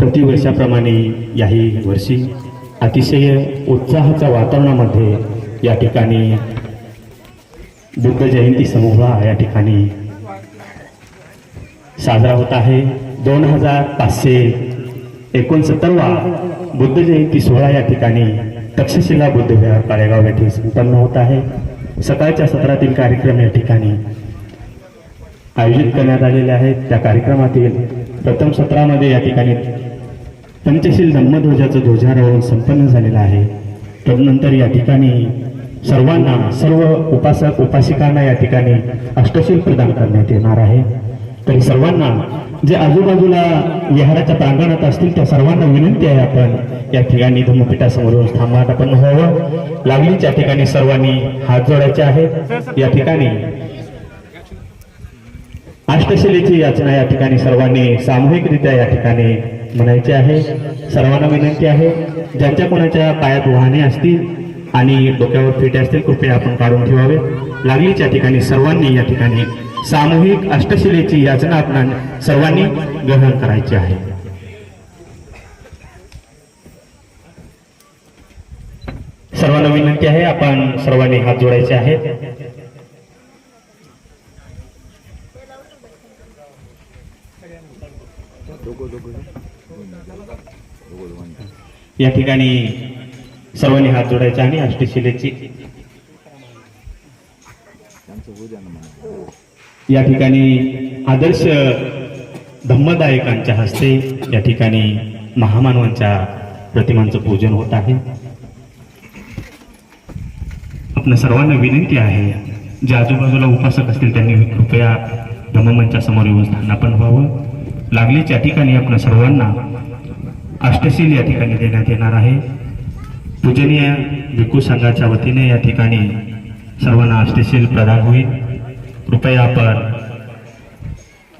प्रतिवर्षाप्रमाणे याही वर्षी अतिशय उत्साहाच्या वातावरणामध्ये या ठिकाणी बुद्ध जयंती समूह या ठिकाणी साजरा होत आहे. दोन हजार पाचशे एकोणसत्तरवा बुद्ध जयंती सोहळा या ठिकाणी तक्षशिला बुद्धविहार काळेगाव येथे संपन्न होत आहे. सकाळच्या सत्रातील कार्यक्रम या ठिकाणी आयोजित करण्यात आलेले आहेत. त्या कार्यक्रमातील प्रथम सत्रामध्ये या ठिकाणी पंचशील धम्मध्वजाचं ध्वजारोहण संपन्न झालेलं आहे. तदनंतर या ठिकाणी सर्वांना सर्व उपासक उपासिकांना या ठिकाणी अष्टशील प्रदान करण्यात येणार आहे. तरी सर्वांना जे आजूबाजूला विहाराच्या प्रांगणात असतील त्या सर्वांना विनंती आहे आपण या ठिकाणी धम्मपीठासमोर येऊन आपण व्हावं लागलीच या ठिकाणी सर्वांनी हात जोडायचे आहेत. या ठिकाणी अष्टशिलेची याचना या ठिकाणी सर्वांनी सामूहिकरित्या या ठिकाणी म्हणायचे आहे. सर्वांना विनंती आहे. ज्यांच्या कोणाच्या पायात वाहने असतील आणि डोक्यावर फेटे असतील कृपया आपण काढून ठेवावे. लागलीच्या ठिकाणी सर्वांनी या ठिकाणी सामूहिक अष्टशिलेची याचना आपण सर्वांनी ग्रहण करायची आहे. सर्वांना विनंती आहे आपण सर्वांनी हात जोडायचे आहेत. या ठिकाणी सर्वांनी हात जोडायचे आणि अष्टशिलेची. या ठिकाणी आदर्श धम्मदायकांच्या हस्ते या ठिकाणी महामानवांच्या प्रतिमांचं पूजन होत आहे. आपल्या सर्वांना विनंती आहे जे आजूबाजूला उपासक असतील त्यांनी कृपया धम्ममंच्या समोर येऊन स्थानापन्न व्हावं. लागलीच या ठिकाणी आपल्या सर्वांना अष्टशील या ठिकाणी देण्यात येणार आहे. पूजनीय भिकू संघाच्या वतीने या ठिकाणी सर्वांना अष्टशील प्रदान होईल. कृपया आपण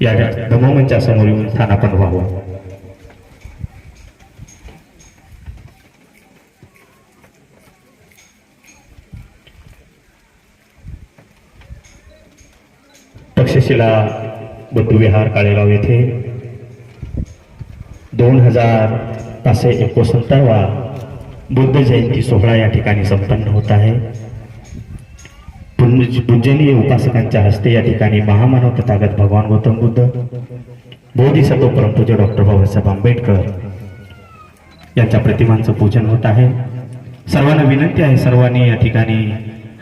या धमोमनच्या समोर येऊन स्थानापन्न व्हावं. तक्षशिला बुद्धविहार काळेगाव येथे दोन हजार पाचशे एकोणसत्तरवा बुद्ध जयंती सोहळा या ठिकाणी संपन्न होत आहे. पूजनीय उपासकांच्या हस्ते या ठिकाणी महामानव तथागत भगवान गौतम बुद्ध बोधिसत्व परमपूज्य डॉक्टर बाबासाहेब आंबेडकर यांच्या प्रतिमांचं पूजन होत आहे. सर्वांना विनंती आहे सर्वांनी या ठिकाणी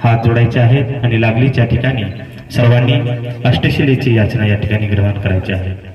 हात जोडायचे आहेत आणि लागलीच्या ठिकाणी सर्वांनी अष्टशिलेची याचना या ठिकाणी ग्रहण करायची आहे.